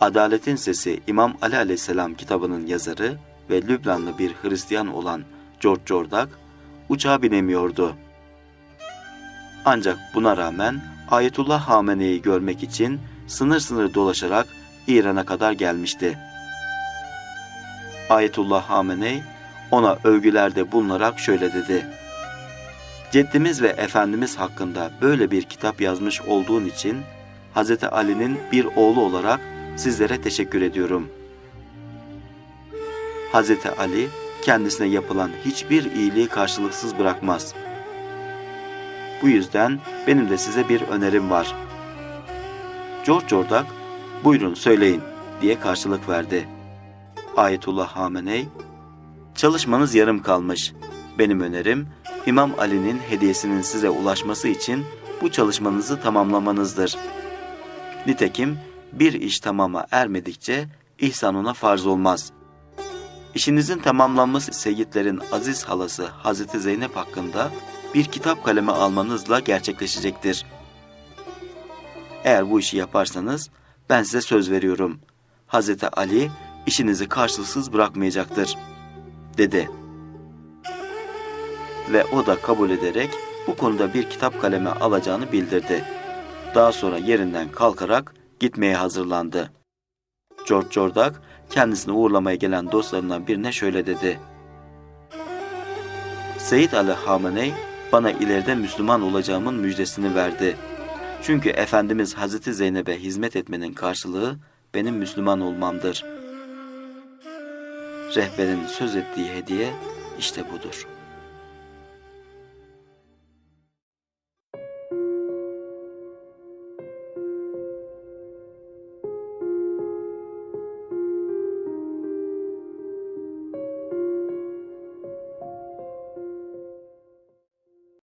Adaletin Sesi İmam Ali Aleyhisselam kitabının yazarı ve Lübnanlı bir Hristiyan olan George Jordak uçağa binemiyordu. Ancak buna rağmen Ayetullah Hamene'yi görmek için sınır sınır dolaşarak İran'a kadar gelmişti. Ayetullah Hameney ona övgülerde bulunarak şöyle dedi. Ceddimiz ve Efendimiz hakkında böyle bir kitap yazmış olduğun için Hz. Ali'nin bir oğlu olarak sizlere teşekkür ediyorum. Hz. Ali kendisine yapılan hiçbir iyiliği karşılıksız bırakmaz. Bu yüzden benim de size bir önerim var. George Jordak, buyurun söyleyin diye karşılık verdi. Ayetullah Hameney, çalışmanız yarım kalmış. Benim önerim İmam Ali'nin hediyesinin size ulaşması için bu çalışmanızı tamamlamanızdır. Nitekim bir iş tamama ermedikçe ihsan ona farz olmaz. İşinizin tamamlanması Seyyidlerin aziz halası Hazreti Zeynep hakkında bir kitap kaleme almanızla gerçekleşecektir. Eğer bu işi yaparsanız ben size söz veriyorum. Hazreti Ali işinizi karşılıksız bırakmayacaktır, dedi. Ve o da kabul ederek bu konuda bir kitap kaleme alacağını bildirdi. Daha sonra yerinden kalkarak gitmeye hazırlandı. George Jordak kendisini uğurlamaya gelen dostlarından birine şöyle dedi. Seyyid Ali Hameney bana ileride Müslüman olacağımın müjdesini verdi. Çünkü Efendimiz Hazreti Zeynep'e hizmet etmenin karşılığı benim Müslüman olmamdır. Rehberin söz ettiği hediye işte budur.''